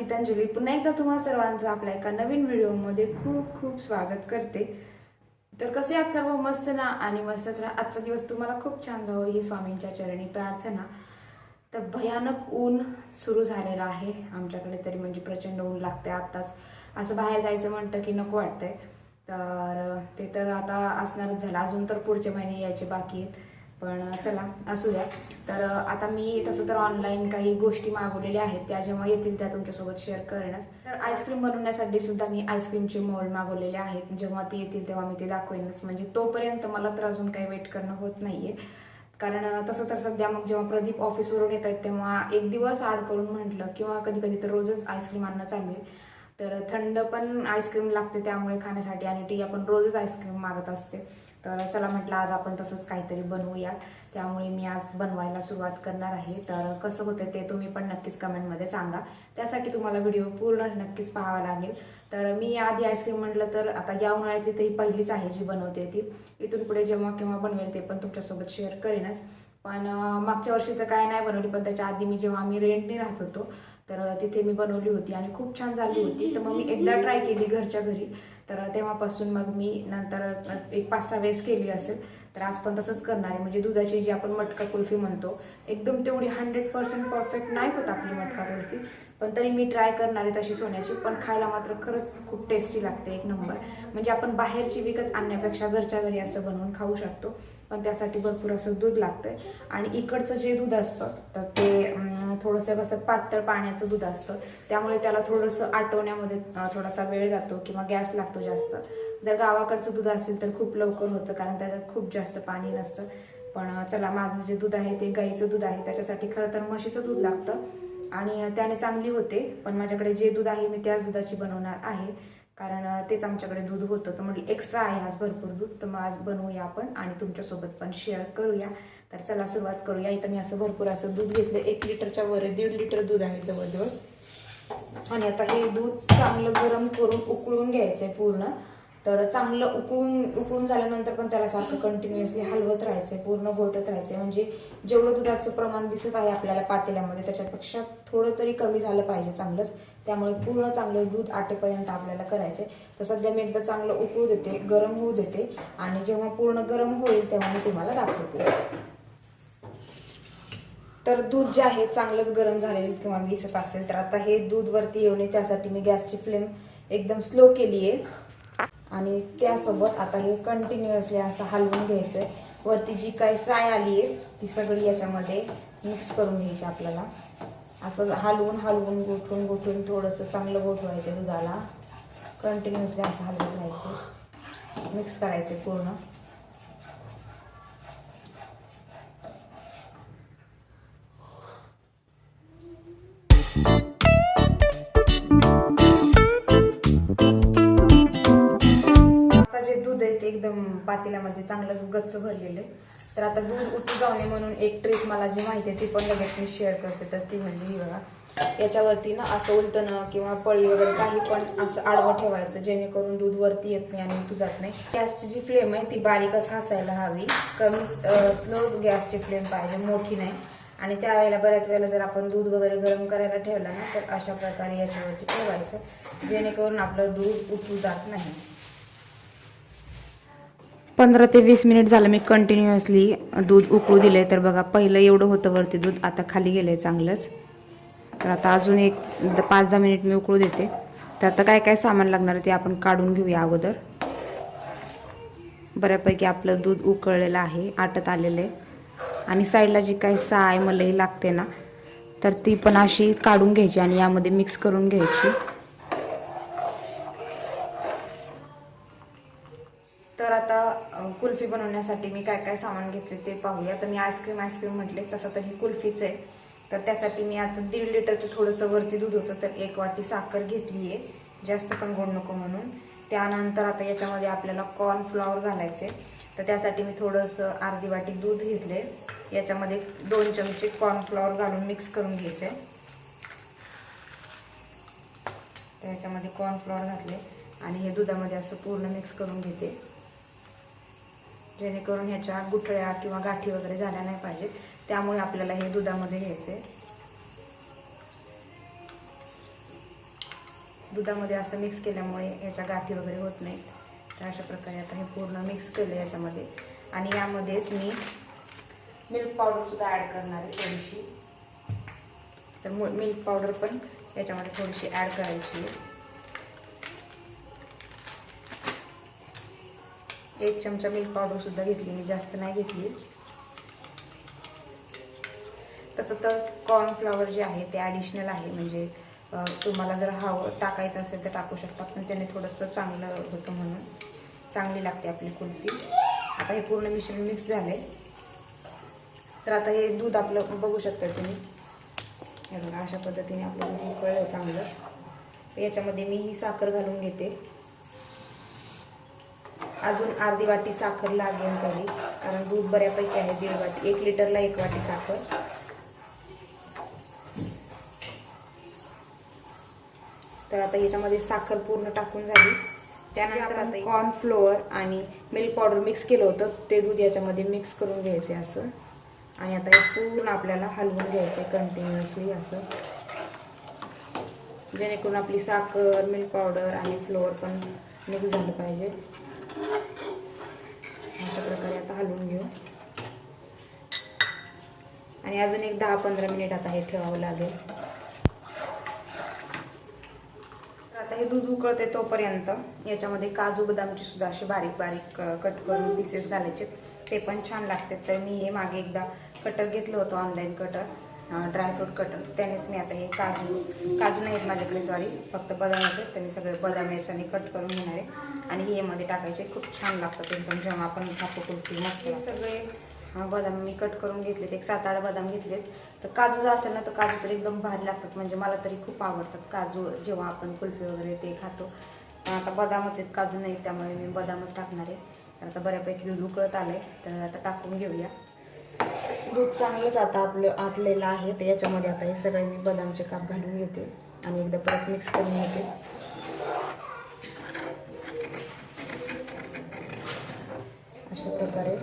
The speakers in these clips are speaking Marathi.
गीतांजली पुन्हा एकदा तुम्हा सर्वांचं आपल्या एका नवीन व्हिडिओमध्ये खूप खूप स्वागत करते. तर कसे आज सर्व? मस्त ना? आणि मस्तच राहा. आजचा दिवस तुम्हाला खूप छान राहावं ही स्वामींच्या चरणी प्रार्थना. तर भयानक ऊन सुरू झालेलं आहे. आमच्याकडे तरी म्हणजे प्रचंड ऊन लागते आत्ताच. असं बाहेर जायचं म्हणतं की नको वाटतंय. तर ते तर आता असणारच झालं. अजून तर पुढचे महिने यायचे बाकी आहेत. पण चला असू द्या तर आता मी तसं तर ऑनलाईन काही गोष्टी मागवलेल्या आहेत त्या जेव्हा येतील त्या तुमच्यासोबत शेअर करेनच. तर आईस्क्रीम बनवण्यासाठी सुद्धा मी आईस्क्रीमचे मोल्ड मागवलेले आहेत. जेव्हा ते येतील तेव्हा मी ते दाखवेनच. म्हणजे तोपर्यंत मला तर अजून काही वेट करणं होत नाहीये. कारण तसं तर सध्या मग जेव्हा प्रदीप ऑफिसवरून येत आहेत तेव्हा एक दिवस आड करून म्हटलं किंवा कधी कधी तर रोजच आईस्क्रीम आणणं चालू आहे. तर थंड पण आईस्क्रीम लागते त्यामुळे खाण्यासाठी आणि टी आपण रोजच आईस्क्रीम मागत असते. तर चला म्हटलं आज आपण तसंच काहीतरी बनवूयात. त्यामुळे मी आज बनवायला सुरुवात करणार आहे. तर कसं होतं ते तुम्ही पण नक्कीच कमेंटमध्ये सांगा. त्यासाठी तुम्हाला व्हिडिओ पूर्ण नक्कीच पाहावा लागेल. तर मी आधी आईस्क्रीम म्हटलं तर आता या उन्हाळ्यात ती पहिलीच आहे जी बनवते ती. इथून पुढे जेव्हा केव्हा बनवेल ते पण तुमच्यासोबत शेअर करेनच. पण मागच्या वर्षी तर काय नाही बनवली पण त्याच्या आधी मी जेव्हा आम्ही रेंटने राहत होतो तर तिथे मी बनवली होती आणि खूप छान झाली होती. तर मग मी एकदा ट्राय केली घरच्या घरी. तर तेव्हापासून मग मी नंतर एक पाच सहा वेळेस केली असेल. तर आज पण तसंच करणार आहे. म्हणजे दुधाची जी आपण मटका कुल्फी म्हणतो एकदम तेवढी हंड्रेड पर्सेंट परफेक्ट नाही होत आपली मटका कुल्फी. पण तरी मी ट्राय करणार आहे तशी सोन्याची. पण खायला मात्र खरंच खूप टेस्टी लागते एक नंबर म्हणजे आपण बाहेरची विकत आणण्यापेक्षा घरच्या घरी असं बनवून खाऊ शकतो. पण त्यासाठी भरपूर असं दूध लागतं आणि इकडचं जे दूध असतं तर ते थोडंसं कसं पातळ पाण्याचं दूध असतं. त्यामुळे त्याला थोडंसं आटवण्यामध्ये थोडासा वेळ जातो किंवा गॅस लागतो जास्त. जर गावाकडचं दूध असेल तर खूप लवकर होतं कारण त्याच्यात खूप जास्त पाणी नसतं. पण चला माझं जे दूध आहे ते गाईचं दूध आहे. त्याच्यासाठी खरं तर म्हशीचं दूध लागतं आणि त्याने चांगली होते. पण माझ्याकडे जे दूध आहे मी त्याच दुधाची बनवणार आहे. कारण तेच आमच्याकडे दूध होतं. तर म्हटलं एक्स्ट्रा आहे आज भरपूर दूध. तर मग आज बनवूया आपण आणि तुमच्यासोबत पण शेअर करूया. तर चला सुरुवात करूया. इथं मी असं भरपूर असं दूध घेतलं. एक लिटरच्या वर दीड लिटर दूध आहे जवळजवळ. आणि आता हे दूध चांगलं गरम करून उकळून घ्यायचं आहे पूर्ण. तर चांगलं उकळून उकळून झाल्यानंतर पण त्याला सारखं कंटिन्युअसली हलवत राहायचंय. पूर्ण घोटत राहायचं म्हणजे जेवढं दुधाचं प्रमाण दिसत आहे आपल्याला पातेल्यामध्ये त्याच्यापेक्षा थोडं तरी कमी झालं पाहिजे चांगलंच. त्यामुळे पूर्ण चांगलं दूध आटेपर्यंत आपल्याला करायचंय. तर सध्या मी एकदा चांगलं उकळू देते गरम होऊ देते. आणि जेव्हा पूर्ण गरम होईल तेव्हा मी तुम्हाला दाखवते. तर दूध जे आहे चांगलंच गरम झालेलं तुम्हाला दिसत असेल तर. आता हे दूध वरती येऊ नये त्यासाठी मी गॅसची फ्लेम एकदम स्लो केली आहे आणि त्यासोबत आता हे कंटिन्युअसली असं हलवून घ्यायचं आहे वरती जी काही साय आली आहे ती सगळी याच्यामध्ये मिक्स करून घ्यायची आपल्याला. असं हलवून हलवून गोठून गोठून थोडंसं चांगलं गोठवायचं दुधाला. कंटिन्युअसली असं हलवत राहायचं. मिक्स करायचं पूर्ण. पातेल्यामध्ये चांगलंच गच्च भरलेलं. आहे तर आता दूध उतू जाऊ म्हणून एक ट्रिक मला जी माहिती आहे ती पण लगेच मी शेअर करते. तर ती म्हणजे ही बघा याच्यावरती ना असं उलटणं किंवा पळी वगैरे काही पण असं आडवं ठेवायचं जेणेकरून दूध वरती येत नाही आणि उतू जात नाही. गॅसची जी फ्लेम आहे ती बारीकच हसायला हवी. कमी स्लो गॅसची फ्लेम पाहिजे मोठी नाही. आणि त्यावेळेला बऱ्याच वेळेला जर आपण दूध वगैरे गरम करायला ठेवलं ना तर अशा प्रकारे याच्यावरती ठेवायचं जेणेकरून आपलं दूध उतू जात नाही. पंधरा ते वीस मिनिट झालं मी कंटिन्युअसली दूध उकळू दिलं तर बघा पहिलं एवढं होतं वरती दूध आता खाली गेलं आहे चांगलंच. तर आता अजून एक द- पाच दहा मिनिट मी उकळू देते. तर आता काय काय सामान लागणार आहे ते आपण काढून घेऊया अगोदर. बऱ्यापैकी आपलं दूध उकळलेलं आहे आटत आलेलं आहे. आणि साईडला जी काही साय मलई लागते ना तर ती पण अशी काढून घ्यायची आणि यामध्ये मिक्स करून घ्यायची. बनवण्यासाठी मी काय काय सामान घेतले ते पाहूया. तर मी आईस्क्रीम आईस्क्रीम म्हटले तसं तर ही कुल्फीच आहे. तर त्यासाठी मी आता दीड लिटरचं थोडंसं वरती दूध होतं तर एक वाटी साखर घेतली आहे. जास्त पण गोड नको म्हणून. त्यानंतर आता याच्यामध्ये आपल्याला कॉर्नफ्लॉवर घालायचे तर त्यासाठी मी थोडंसं अर्धी वाटी दूध घेतले. याच्यामध्ये दोन चमचे कॉर्नफ्लॉवर घालून मिक्स करून घ्यायचे. तर याच्यामध्ये कॉर्नफ्लॉवर घातले. आणि हे दुधामध्ये असं पूर्ण मिक्स करून घेते. जेणेकरून ह्याच्या गुठळ्या किंवा गाठी वगैरे झाल्या नाही पाहिजेत. त्यामुळे आपल्याला हे दुधामध्ये घ्यायचे दुधामध्ये असं मिक्स केल्यामुळे ह्याच्या गाठी वगैरे होत नाही. तर अशा प्रकारे आता हे पूर्ण मिक्स केलं याच्यामध्ये. आणि यामध्येच मी मिल्क पावडरसुद्धा ॲड करणार आहे थोडीशी. तर मिल्क पावडर पण याच्यामध्ये थोडीशी ॲड करायची आहे. एक चमचा मिल्क पावडरसुद्धा घेतली मी जास्त नाही घेतली. तसं तर कॉर्नफ्लॉवर जे आहे ते ॲडिशनल आहे म्हणजे तुम्हाला जर हवं टाकायचं असेल तर टाकू शकता पण त्याने थोडंसं चांगलं होतं म्हणून. चांगली लागते आपली कुल्फी. आता हे पूर्ण मिश्रण मिक्स झाले तर आता हे दूध आपलं बघू शकता तुम्ही. हे बघा अशा पद्धतीने आपलं दूध उकळलं चांगलंच याच्यामध्ये मी ही साखर घालून घेते. अजून अर्धी वाटी साखर लागेल तरी कारण दूध बऱ्यापैकी आहे दीड वाटी एक लिटरला एक वाटी साखर. तर आता याच्यामध्ये साखर पूर्ण टाकून झाली. त्यानंतर आता कॉर्नफ्लोअर आणि मिल्क पावडर मिक्स केलं होतं. ते दूध याच्यामध्ये मिक्स करून घ्यायचे असं. आणि आता हे पूर्ण आपल्याला हलवून घ्यायचं आहे कंटिन्युअसली असं. जेणेकरून आपली साखर मिल्क पावडर आणि फ्लोअर पण मिक्स झालं पाहिजे. अशा प्रकारे आता हलवून घेऊ. आणि अजून एक दहा पंधरा मिनिट आता हे ठेवावं लागेल. आता हे दूध उकळते तोपर्यंत याच्यामध्ये काजू बदामची सुद्धा असे बारीक बारीक कट करून पीसेस घालायचे. ते पण छान लागतात. तर मी हे मागे एकदा कटर घेतलं होतं ऑनलाईन कटर ड्रायफ्रूट कटर त्यानेच मी आता हे काजू काजू नाही आहेत माझ्याकडे सॉरी फक्त बदाम आहेत तर मी सगळे बदाम याच्याने कट करून घेणार आहे. आणि हे यामध्ये टाकायचे. खूप छान लागतात एकदम जेव्हा आपण खातो कुल्फी मस्त सगळे बदाम मी कट करून घेतलेत. एक सात आठ बदाम घेतलेत. तर काजू जर असेल ना तर काजू तर एकदम भारी लागतात. म्हणजे मला तरी खूप आवडतात काजू. जेव्हा आपण कुल्फी वगैरे ते खातो. आता बदामच आहेत. काजू नाहीत. त्यामुळे मी बदामच टाकणार आहे. तर आता बऱ्यापैकी दूध उकळत आलं आहे तर आता टाकून घेऊया. दूध चांगलंच आता आपलं आटलेलं आहे तर याच्यामध्ये आता हे सगळे मी बदामचे काप घालून घेते आणि एकदा परत मिक्स करून घेते. अशा प्रकारे.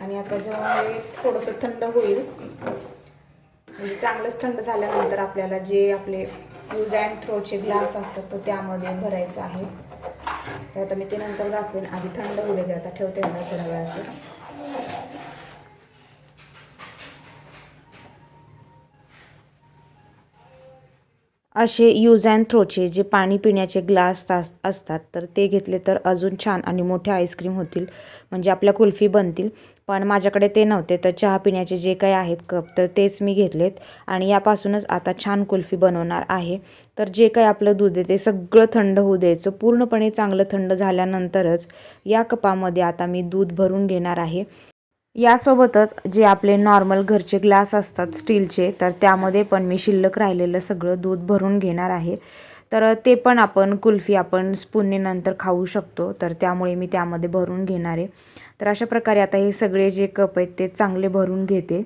आणि आता जेव्हा हे थोडंसं थंड होईल म्हणजे चांगलंच थंड झाल्यानंतर आपल्याला जे आपले यूज अँड थ्रोचे ग्लास असतात तर त्यामध्ये भरायचं आहे. तर आता मी ते नंतर दाखवेन. आधी थंड होऊ दे आता ठेवते ना थोड्या असं असे यूज अँड थ्रोचे जे पाणी पिण्याचे ग्लास तास असतात तर ते घेतले तर अजून छान आणि मोठे आईस्क्रीम होतील म्हणजे आपल्या कुल्फी बनतील. पण माझ्याकडे ते नव्हते तर चहा पिण्याचे जे काही आहेत कप तर तेच मी घेतलेत. आणि यापासूनच आता छान कुल्फी बनवणार आहे. तर जे काही आपलं दूध आहे ते सगळं थंड होऊ द्यायचं. पूर्णपणे चांगलं थंड झाल्यानंतरच या कपामध्ये आता मी दूध भरून घेणार आहे. यासोबतच जे आपले नॉर्मल घरचे ग्लास असतात स्टीलचे तर त्यामध्ये पण मी शिल्लक राहिलेलं सगळं दूध भरून घेणार आहे. तर ते पण आपण कुल्फी आपण स्पूनने नंतर खाऊ शकतो तर त्यामुळे मी त्यामध्ये भरून घेणार आहे. तर अशा प्रकारे आता हे सगळे जे कप आहेत ते चांगले भरून घेते.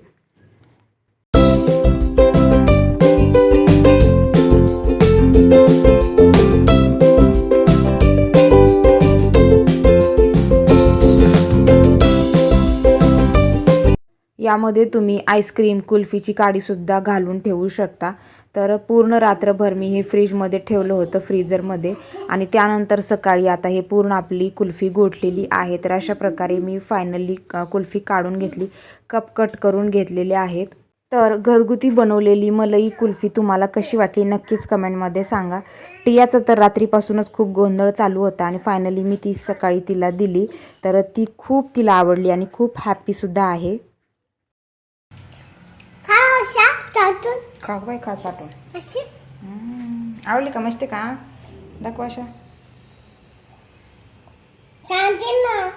त्यामध्ये तुम्ही आईस्क्रीम कुल्फीची काडीसुद्धा घालून ठेवू शकता. तर पूर्ण रात्रभर मी हे फ्रीजमध्ये ठेवलं होतं फ्रीजरमध्ये. आणि त्यानंतर सकाळी आता हे पूर्ण आपली कुल्फी गोठलेली आहे. तर अशा प्रकारे मी फायनली कुल्फी काढून घेतली कप कट करून घेतलेले आहेत. तर घरगुती बनवलेली मलई कुल्फी तुम्हाला कशी वाटली नक्कीच कमेंटमध्ये सांगा. टियाचं तर रात्रीपासूनच खूप गोंधळ चालू होता आणि फायनली मी ती सकाळी तिला दिली. तर ती खूप तिला आवडली आणि खूप हॅपीसुद्धा आहे. खा बाई खा चाटून. आवडली का? मस्त का? दाखवा अशा. ना.